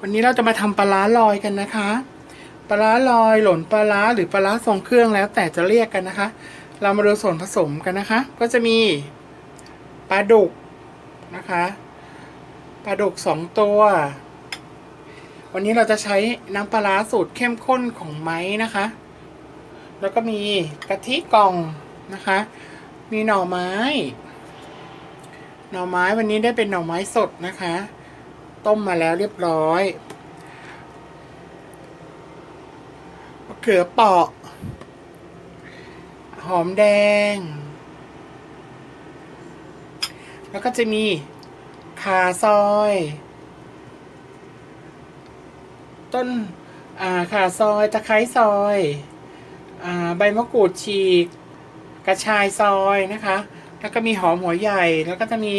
วันนี้เราจะมาทำปลาร้าลอยกันนะคะ ปลาร้าลอยหล่นปลาร้าหรือปลาร้าทรงเครื่องแล้วแต่จะเรียกกันนะคะ เรามาดูส่วนผสมกันนะคะ ก็จะมีปลาดุกนะคะปลาดุกสองตัว วันนี้เราจะใช้น้ำปลาร้าสูตรเข้มข้นของไม้นะคะ แล้วก็มีกะทิกล่องนะคะ มีหน่อไม้ หน่อไม้วันนี้ได้เป็นหน่อไม้สดนะคะ ต้มมาแล้วเรียบร้อยมะเขือเปาะ หอมแดง แล้วก็จะมีขาซอย ต้นขาซอยตะไคร้ซอยอใบมะกรูดฉีก กระชายซอยนะคะ แล้วก็มีหอมหัวใหญ่แล้วก็จะมี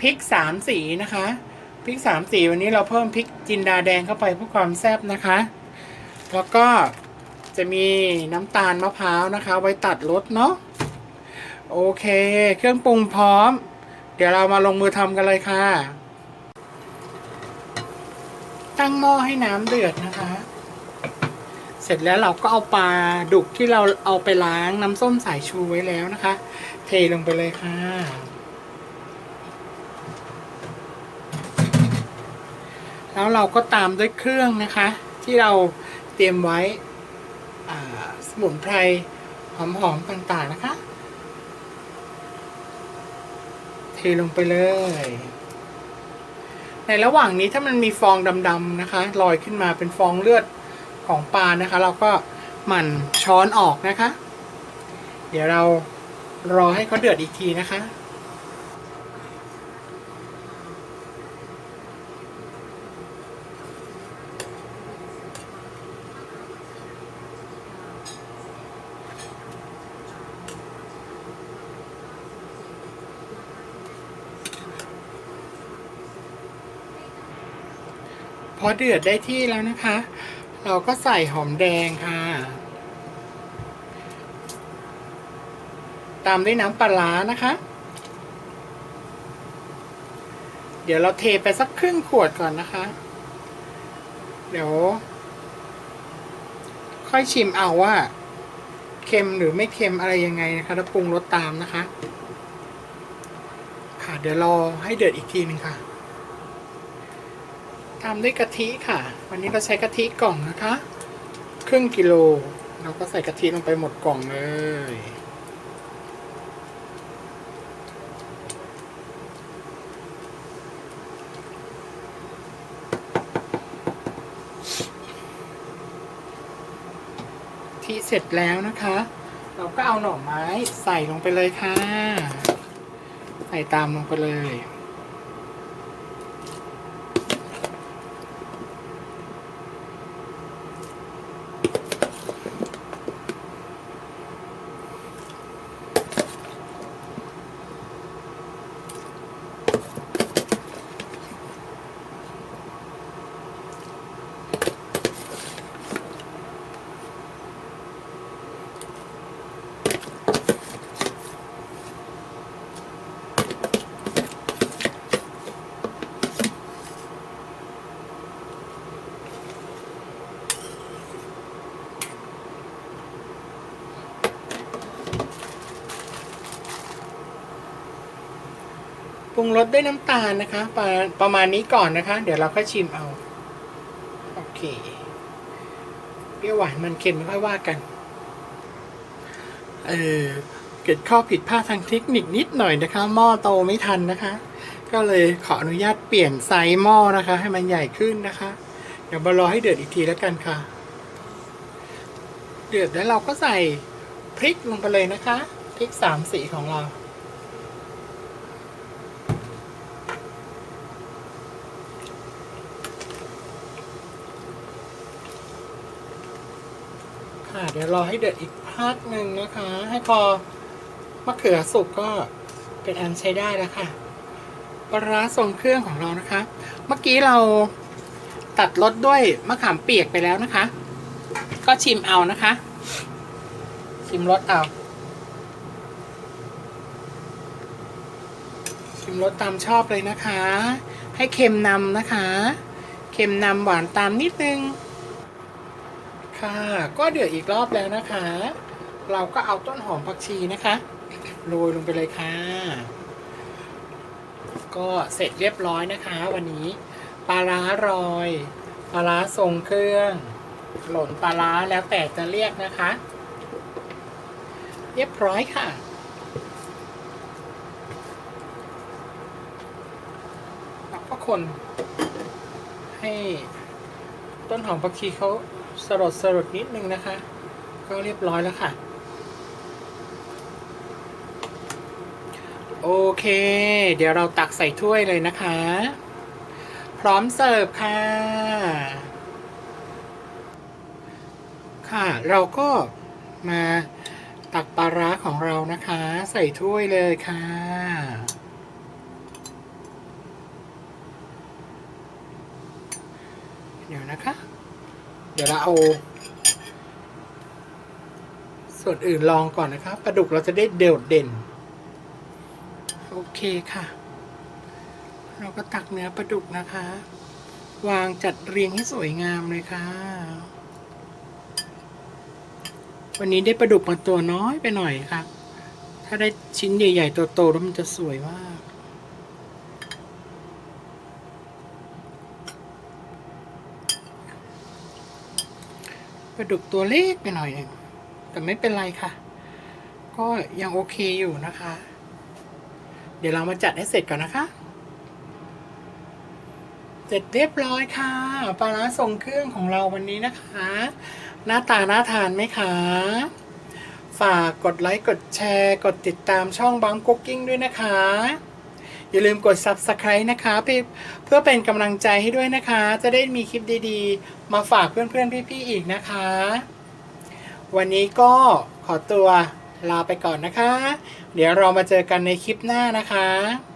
พริกสามสีนะคะ พริกสามสีวันนี้เราเพิ่มพริกจินดาแดงเข้าไปเพื่อความแซ่บนะคะ แล้วก็จะมีน้ำตาลมะพร้าวนะคะ ไว้ตัดรสเนาะโอเค เครื่องปรุงพร้อม เดี๋ยวเรามาลงมือทำกันเลยค่ะ ตั้งหม้อให้น้ำเดือดนะคะ เสร็จแล้วเราก็เอาปลาดุกที่เราเอาไปล้างน้ำส้มสายชูไว้แล้วนะคะ เทลงไปเลยค่ะ แล้วเราก็ตามด้วยเครื่องนะคะ ที่เราเตรียมไว้สมุนไพรหอมๆต่างๆนะคะ เทลงไปเลย ในระหว่างนี้ถ้ามันมีฟองดำๆนะคะลอยขึ้นมาเป็นฟองเลือดของปลานะคะ เราก็หมั่นช้อนออกนะคะ เดี๋ยวเรารอให้เขาเดือดอีกทีนะคะ พอเดือดได้ที่แล้วนะคะ เราก็ใส่หอมแดงค่ะ ตามด้วยน้ำปลานะคะ เดี๋ยวเราเทไปสักครึ่งขวดก่อนนะคะ เดี๋ยว ค่อยชิมเอาว่าเค็มหรือไม่เค็มอะไรยังไงนะคะแล้วปรุงรสตามนะคะ ค่ะเดี๋ยวรอให้เดือดอีกทีหนึ่งค่ะ ทำด้วยกะทิค่ะ วันนี้เราใช้กะทิกล่องนะคะ ครึ่งกิโล เราก็ใส่กะทิลงไปหมดกล่องเลยที่เสร็จแล้วนะคะ เราก็เอาหน่อไม้ใส่ลงไปเลยค่ะ ใส่ตามลงไปเลย รุงรสด้วยน้ำตาลนะคะประประมาณนี้ก่อนนะคะ เดี๋ยวเราค่อยชิมเอาโอเคเปรี้ยวหวานมันเค็มค่อยว่ากัน เออเกิดข้อผิดพลาดทางเทคนิคนิดหน่อยนะคะ หม้อโตไม่ทันนะคะ ก็เลยขออนุญาตเปลี่ยนไซส์หม้อนะคะ ให้มันใหญ่ขึ้นนะคะ เดี๋ยวมารอให้เดือดอีกทีแล้วกันค่ะ เดือดแล้วเราก็ใส่พริกลงไปเลยนะคะพริกสามสีของเรา ค่ะ เดี๋ยวรอให้เดือดอีกพักหนึ่งนะคะ ให้พอมะเขือสุกก็เป็นอันใช้ได้แล้วค่ะปลาร้าทรงเครื่องของเรานะคะ เมื่อกี้เราตัดรสด้วยมะขามเปียกไปแล้วนะคะ ก็ชิมเอานะคะ ชิมรสเอาชิมรสตามชอบเลยนะคะ ให้เค็มนำนะคะ เค็มนำหวานตามนิดนึง ค่ะ ก็เดือดอีกรอบแล้วนะคะ เราก็เอาต้นหอมผักชีนะคะโรยลงไปเลยค่ะ ก็เสร็จเรียบร้อยนะคะ วันนี้ปลาร้ารอยปลาร้าทรงเครื่อง หล่นปลาร้าแล้วแต่จะเรียกนะคะ เรียบร้อยค่ะแล้วก็คนให้ต้นหอมผักชีเขา สลดสลดนิดนึงนะคะ ก็เรียบร้อยแล้วค่ะ โอเค เดี๋ยวเราตักใส่ถ้วยเลยนะคะ พร้อมเสิร์ฟค่ะ ค่ะ เราก็มาตักปลาร้าของเรานะคะ ใส่ถ้วยเลยค่ะเดี๋ยวนะคะ เดี๋ยวเราเอา ส่วนอื่นลองก่อนนะคะปลาดุกเราจะได้เด่ดเด่น โอเคค่ะ เราก็ตักเนื้อปลาดุกนะคะ วางจัดเรียงให้สวยงามเลยค่ะ วันนี้ได้ปลาดุกมาตัวน้อยไปหน่อยค่ะ ถ้าได้ชิ้นใหญ่ ๆ โตๆแล้วมันจะสวยมาก ลาดุกตัวเล็กไปหน่อยเองแต่ไม่เป็นไรค่ะ ก็ยังโอเคอยู่นะคะ เดี๋ยวเรามาจัดให้เสร็จก่อนนะคะ เสร็จเรียบร้อยค่ะ ปลาร้าทรงเครื่องของเราวันนี้นะคะ หน้าตาน่าทานไหมคะ ฝากกดไลค์ กดแชร์ กดติดตามช่องบังกุ๊กกิ้งด้วยนะคะ อย่าลืมกด Subscribe นะคะเพื่อเพื่อเป็นกำลังใจให้ด้วยนะคะ จะได้มีคลิปดีๆ มาฝากเพื่อนๆ พี่ๆ อีกนะคะ วันนี้ก็ขอตัวลาไปก่อนนะคะ เดี๋ยวเรามาเจอกันในคลิปหน้านะคะ